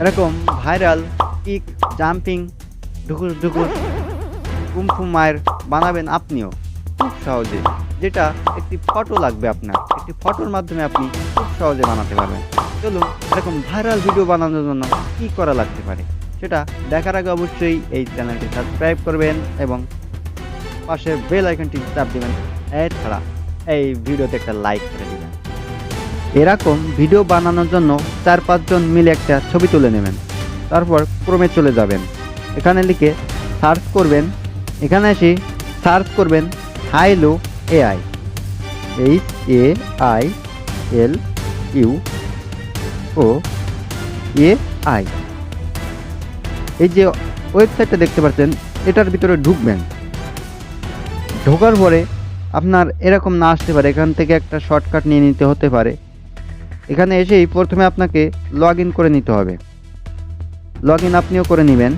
এরকম viral kick, jumping, ঢুকুর ঢুকুর কুমফু মায়ের বানাবেন আপনিও খুব সহজে, যেটা একটি ফটো লাগবে আপনার। একটি ফটোর মাধ্যমে আপনি খুব সহজে বানাতে পারবেন। চলুন এরকম ভাইরাল ভিডিও বানানোর জন্য কী করা লাগতে পারে, সেটা দেখার আগে অবশ্যই এই চ্যানেলটি সাবস্ক্রাইব করবেন এবং পাশের বেল আইকনটি চাপ দেবেন। এছাড়া এই ভিডিওতে একটা লাইক করে দেবেন। এরকম ভিডিও বানানোর জন্য চার পাঁচজন মিলে একটা ছবি তুলে নেবেন। তারপর ক্রমে চলে যাবেন। এখানে লিখে সার্চ করবেন। এখানে এসে সার্চ করবেন Hailuo AI H A I L U O A I এই যে ওয়েবসাইটটা দেখতে পাচ্ছেন, এটার ভিতরে ঢুকবেন। ঢোকার পরে আপনার এরকম না আসতে পারে। এখান থেকে একটা শর্টকাট নিয়ে নিতে হতে পারে। এখানে এসেই প্রথমে আপনাকে লগ করে নিতে হবে। লগ আপনিও করে নেবেন।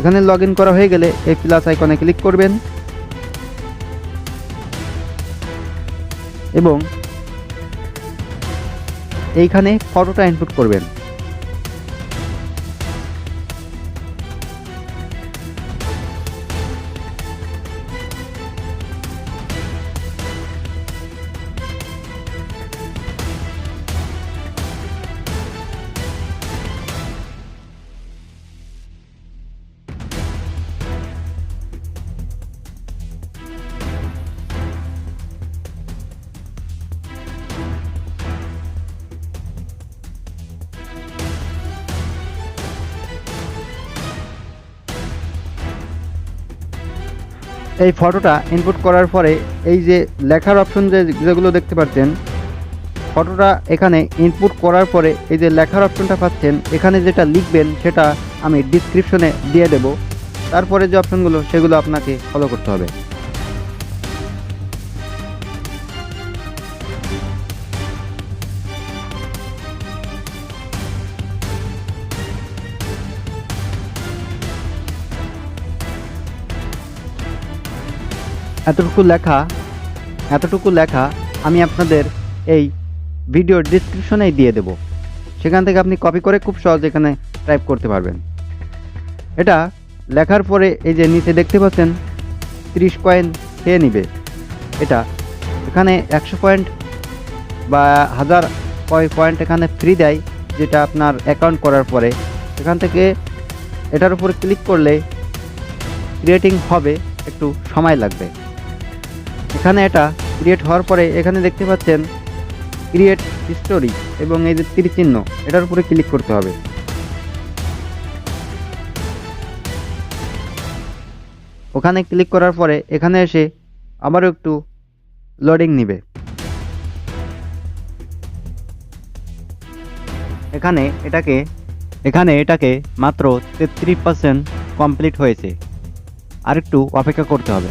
এখানে লগ করা হয়ে গেলে এই প্লাস আইকনে ক্লিক করবেন। এবং এইখানে ফটোটা ইনপুট করবেন। এই ফটোটা ইনপুট করার পরে এই যে লেখার অপশন যে যেগুলো দেখতে পাচ্ছেন, ফটোটা এখানে ইনপুট করার পরে এই যে লেখার অপশনটা পাচ্ছেন, এখানে যেটা লিখবেন সেটা আমি ডিসক্রিপশনে দিয়ে দেব। তারপরে যে অপশনগুলো সেগুলো আপনাকে ফলো করতে হবে। এতটুকু লেখা এতটুকু লেখা আমি আপনাদের এই ভিডিওর ডিসক্রিপশনেই দিয়ে দেব। সেখান থেকে আপনি কপি করে খুব সহজে এখানে টাইপ করতে পারবেন। এটা লেখার পরে এই যে নিচে দেখতে পাচ্ছেন, তিরিশ কয়েন খেয়ে নিবে? এটা এখানে একশো পয়েন্ট বা হাজার কয় পয়েন্ট এখানে ফ্রি দেয়, যেটা আপনার অ্যাকাউন্ট করার পরে। এখান থেকে এটার উপরে ক্লিক করলে ক্রিয়েটিং হবে, একটু সময় লাগবে। এখানে এটা ক্রিয়েট হওয়ার পরে এখানে দেখতে পাচ্ছেন ক্রিয়েট স্টোরি এবং এই যে তীর চিহ্ন এটার উপরে ক্লিক করতে হবে। ওখানে ক্লিক করার পরে এখানে এসে আবারও একটু লোডিং নিবে। এখানে এটাকে এখানে এটাকে মাত্র তেত্রিশ পার্সেন্ট কমপ্লিট হয়েছে। আরেকটু অপেক্ষা করতে হবে।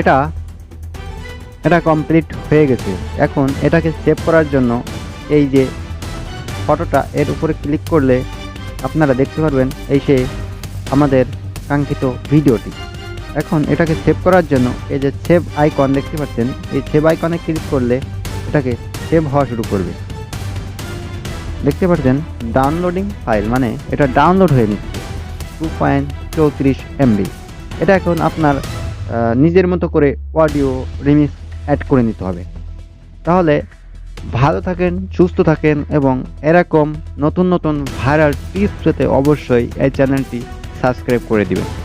এটা এটা কমপ্লিট হয়ে গেছে। এখন এটাকে সেভ করার জন্য এই যে ফটোটা এর উপরে ক্লিক করলে আপনারা দেখতে পারবেন এই সে আমাদের কাঙ্ক্ষিত ভিডিওটি। এখন এটাকে সেভ করার জন্য এই যে সেভ আইকন দেখতে পাচ্ছেন, এই সেভ আইকনে ক্লিক করলে এটাকে সেভ হওয়া শুরু করবে। দেখতে পাচ্ছেন ডাউনলোডিং ফাইল মানে এটা ডাউনলোড হয়ে নিচ্ছে। টু পয়েন্ট চৌত্রিশ এমবি এটা এখন আপনার নিজের মতো করে অডিও রিমিক্স অ্যাড করে নিতে হবে। তাহলে ভালো থাকেন, সুস্থ থাকেন এবং এরকম নতুন নতুন ভাইরাল টিপস পেতে অবশ্যই এই চ্যানেলটি সাবস্ক্রাইব করে দিবেন।